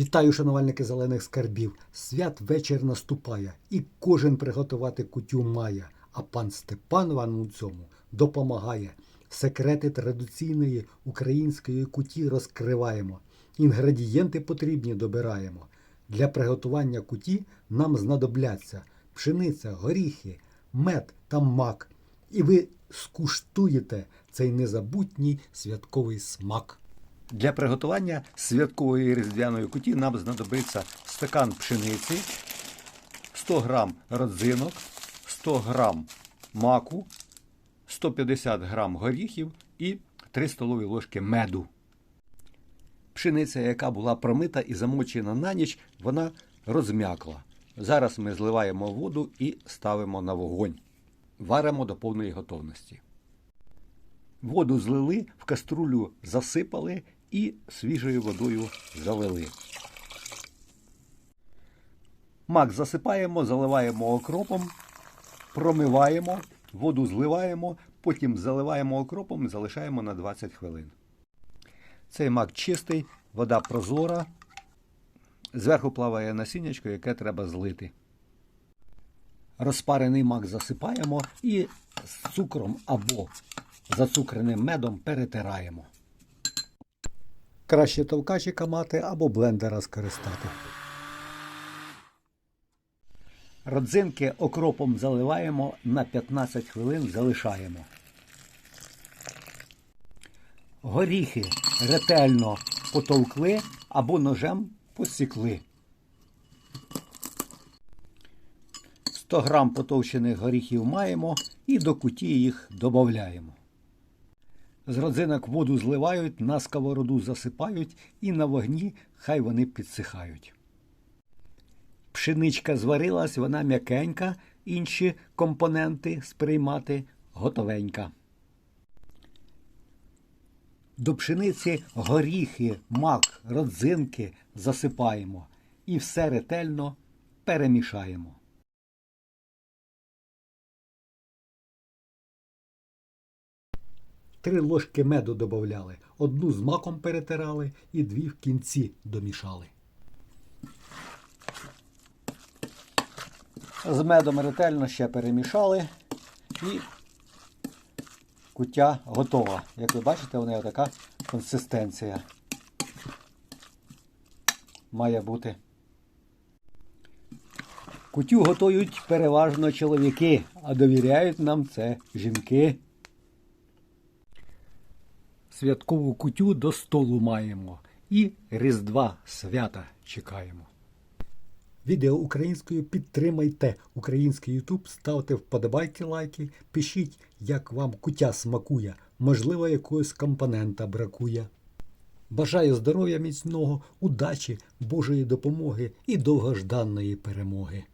Вітаю, шанувальники зелених скарбів. Свят вечір наступає, і кожен приготувати кутю має. А пан Степан вам у цьому допомагає. Секрети традиційної української куті розкриваємо. Інгредієнти потрібні добираємо. Для приготування куті нам знадобляться пшениця, горіхи, мед та мак. І ви скуштуєте цей незабутній святковий смак. Для приготування святкової різдвяної куті нам знадобиться стакан пшениці, 100 грам родзинок, 100 грам маку, 150 грам горіхів і 3 столові ложки меду. Пшениця, яка була промита і замочена на ніч, вона розм'якла. Зараз ми зливаємо воду і ставимо на вогонь. Варимо до повної готовності. Воду злили, в каструлю засипали і свіжою водою залили. Мак засипаємо, заливаємо окропом, промиваємо, воду зливаємо, потім заливаємо окропом і залишаємо на 20 хвилин. Цей мак чистий, вода прозора. Зверху плаває насіннячко, яке треба злити. Розпарений мак засипаємо і з цукром або зацукреним медом перетираємо. Краще товкачика мати або блендера скористати. Родзинки окропом заливаємо на 15 хвилин залишаємо. Горіхи ретельно потовкли або ножем посікли. 100 грам потовщених горіхів маємо і до куті їх додаємо. З родзинок воду зливають, на сковороду засипають і на вогні хай вони підсихають. Пшеничка зварилась, вона м'якенька, інші компоненти сприймати готовенька. До пшениці горіхи, мак, родзинки засипаємо і все ретельно перемішаємо. Три ложки меду додавали, одну з маком перетирали і дві в кінці домішали. З медом ретельно ще перемішали і куття готова. Як ви бачите, у неї така консистенція має бути. Кутю готують переважно чоловіки, а довіряють нам це жінки. Святкову кутю до столу маємо і Різдва свята чекаємо. Відео українською підтримайте український Ютуб, ставте вподобайки, лайки, пишіть, як вам кутя смакує, можливо, якогось компонента бракує. Бажаю здоров'я міцного, удачі, Божої допомоги і довгожданної перемоги.